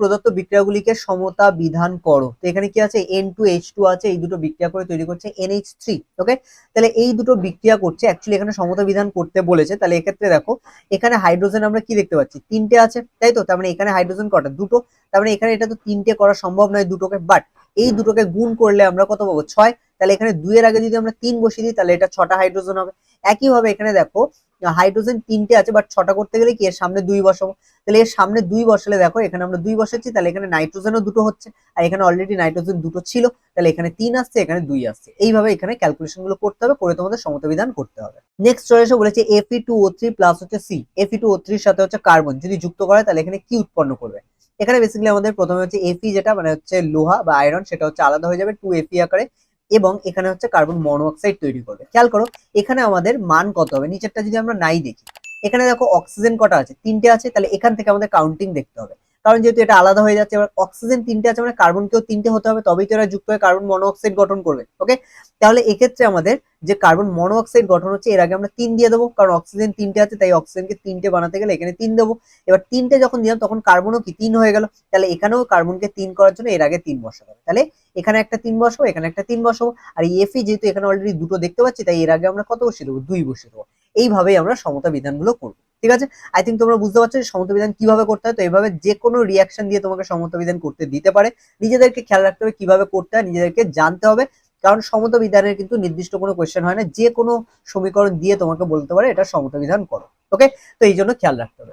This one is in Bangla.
প্রদত্ত বিক্রিয়াগুলিকে সমতা বিধান করো। তো এখানে কি আছে? এন টু এইচ টু আছে, এই দুটো বিক্রিয়া করে তৈরি করছে এনএইচ থ্রি ওকে তাহলে এই দুটো বিক্রিয়া করছে অ্যাকচুয়ালি এখানে সমতা বিধান করতে বলেছে। তাহলে এক্ষেত্রে দেখো, এখানে হাইড্রোজেন আমরা কি দেখতে পাচ্ছি? তিনটে আছে, তাই তো? তার মানে এখানে হাইড্রোজেন কটা? দুটো। তার মানে এখানে এটা তো তিনটে করা সম্ভব নয় দুটোকে বাট এই দুটোকে গুণ করলে আমরা কত পাবো? ছয়। তাহলে এখানে দুইয়ের আগে যদি আমরা তিন বসিয়ে দিই, তাহলে এটা ছটা হাইড্রোজেন হবে। একইভাবে এখানে দেখো হাইড্রোজেন তিনটে আছে বাট ছটা করতে গেলে কি এর সামনে দুই বসাবো? তাহলে এর সামনে দুই বসালে দেখো, এখানে আমরা দুই বসাচ্ছি তাহলে এখানে নাইট্রোজেনও দুটো হচ্ছে, আর এখানে অলরেডি নাইট্রোজেন দুটো ছিল, তাহলে এখানে তিন আসছে, এখানে দুই আসছে। এইভাবে এখানে ক্যালকুলেশনগুলো করতে হবে, করে তোমাদের সমতাবিধান করতে হবে। নেক্সট চয়েসে বলেছে Fe two O three plus হচ্ছে সি এফি টু ও থ্রির সাথে হচ্ছে কার্বন যদি যুক্ত করে, তাহলে এখানে কি উৎপন্ন করবে? এখানে বেসিক্যালি আমাদের প্রথমে হচ্ছে এফি যেটা মানে হচ্ছে লোহা বা আয়রন সেটা হচ্ছে আলাদা হয়ে যাবে টু এফি আকারে। এবং এখানে হচ্ছে কার্বন মনোঅক্সাইড তৈরি করবে। খেয়াল করো, এখানে আমাদের মান কত হবে? নিচেরটা যদি আমরা নাই দেখি, এখানে দেখো অক্সিজেন কটা আছে? তিনটে আছে, তাহলে এখান থেকে আমাদের কাউন্টিং দেখতে হবে। কারণ যেহেতু এটা আলাদা হয়ে যাচ্ছে, এবার অক্সিজেন তিনটে আছে মানে কার্বন কার্বনকেও তিনটে হতে হবে, তবেই তো এরা যুক্ত হয়ে কার্বন মনোঅক্সাইড গঠন করবে ওকে তাহলে এক্ষেত্রে আমাদের যে কার্বন মনোঅক্সাইড গঠন হচ্ছে, এর আগে আমরা তিন দিয়ে দেবো, কারণ অক্সিজেন তিনটে আছে, তাই অক্সিজেনকে তিনটে বানাতে গেলে এখানে তিন দেবো। এবার তিনটে যখন দিলাম, তখন কার্বনও কি তিন হয়ে গেল? তাহলে এখানেও কার্বনকে তিন করার জন্য এর আগে তিন বসাতে হবে তাহলে এখানে একটা তিন বসাবো, এখানে একটা তিন বসাবো, আর এফি যেহেতু এখানে অলরেডি দুটো দেখতে পাচ্ছি, তাই এর আগে আমরা কত বসিয়ে দেবো? দুই বসিয়ে দেবো। এইভাবেই আমরা সমতা বিধানগুলো করব। ঠিক আছে? আই থিঙ্ক তোমরা বুঝতে পারছ যে সমত বিধান কীভাবে করতে হয়। তো এইভাবে যে কোনো রিয়াকশন দিয়ে তোমাকে সমত বিধান করতে দিতে পারে। নিজেদেরকে খেয়াল রাখতে হবে কীভাবে করতে হয়, নিজেদেরকে জানতে হবে। কারণ সমত বিধানের কিন্তু নির্দিষ্ট কোনো কোয়েশ্চেন হয় না। যে কোনো সমীকরণ দিয়ে তোমাকে বলতে পারে এটা সমত বিধান করো। ওকে তো এই জন্য খেয়াল রাখতে হবে।